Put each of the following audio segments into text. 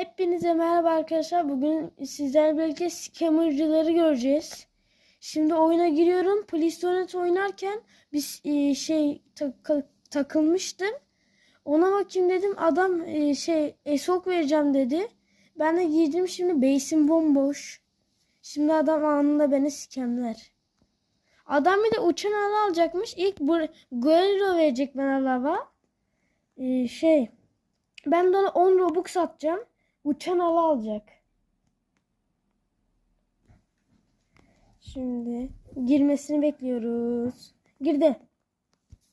Hepinize merhaba arkadaşlar. Bugün sizlerle birlikte scammercıları göreceğiz. Şimdi oyuna giriyorum. Please Donate oynarken bir e, şey tak- takılmıştım. Ona bakayım dedim. Adam e, şey esok vereceğim dedi. Ben de girdim şimdi base'im bomboş. Şimdi adam anında beni scamler. Adam bir de uçan ala alacakmış. İlk Guerrero verecek bana lava. E, şey ben de ona 10 Robux atacağım. Uçan ala alacak. Şimdi girmesini bekliyoruz. Girdi.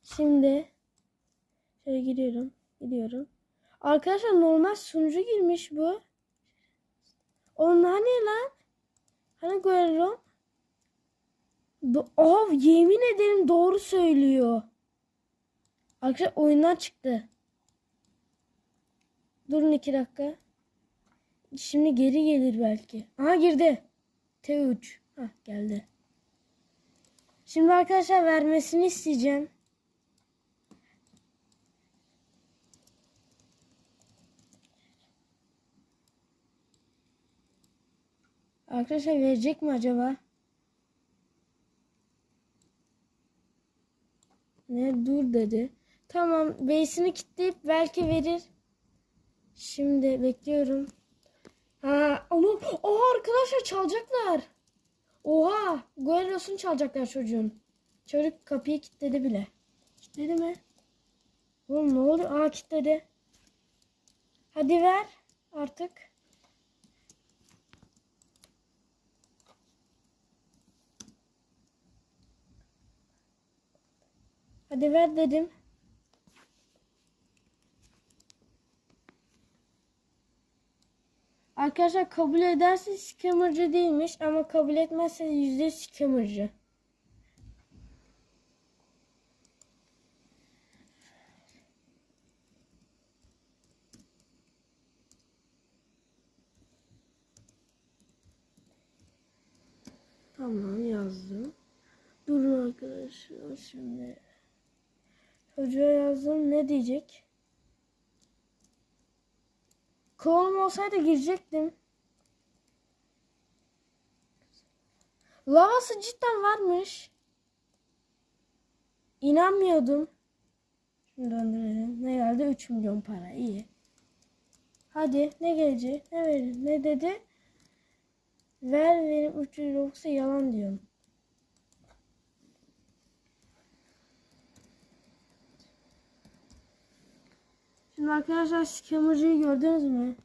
Şimdi şöyle giriyorum. Gidiyorum. Arkadaşlar normal sunucu girmiş bu. Onlar ne lan? Hani Guerrero? Do oh, yemin ederim doğru söylüyor. Arkadaşlar oyundan çıktı. Durun iki dakika. Şimdi geri gelir belki. Aha girdi. T3. Ha geldi. Şimdi arkadaşlar vermesini isteyeceğim. Arkadaşlar verecek mi acaba? Ne dur dedi. Tamam base'ini kilitleyip belki verir. Şimdi bekliyorum. Ha, ama oha arkadaşlar çalacaklar. Oha, Guerreros'unu çalacaklar çocuğun. Çocuk kapıyı kilitledi bile. Kilitledi mi? Oğlum ne oluyor? Aa kilitledi. Hadi ver artık. Hadi ver dedim. Arkadaşlar kabul ederse scammercı değilmiş ama kabul etmezse yüzde scammercı. Tamam yazdım. Durun arkadaşlar şimdi. Çocuğa yazdım ne diyecek? Klonum olsaydı girecektim. Lavası cidden varmış. İnanmıyordum. Ne geldi? 3 milyon para. İyi. Hadi ne gelecek? Ne verir? Ne dedi? Ver benim 300 yoksa yalan diyorum. Şimdi arkadaşlar scammer'cıyı gördünüz mü?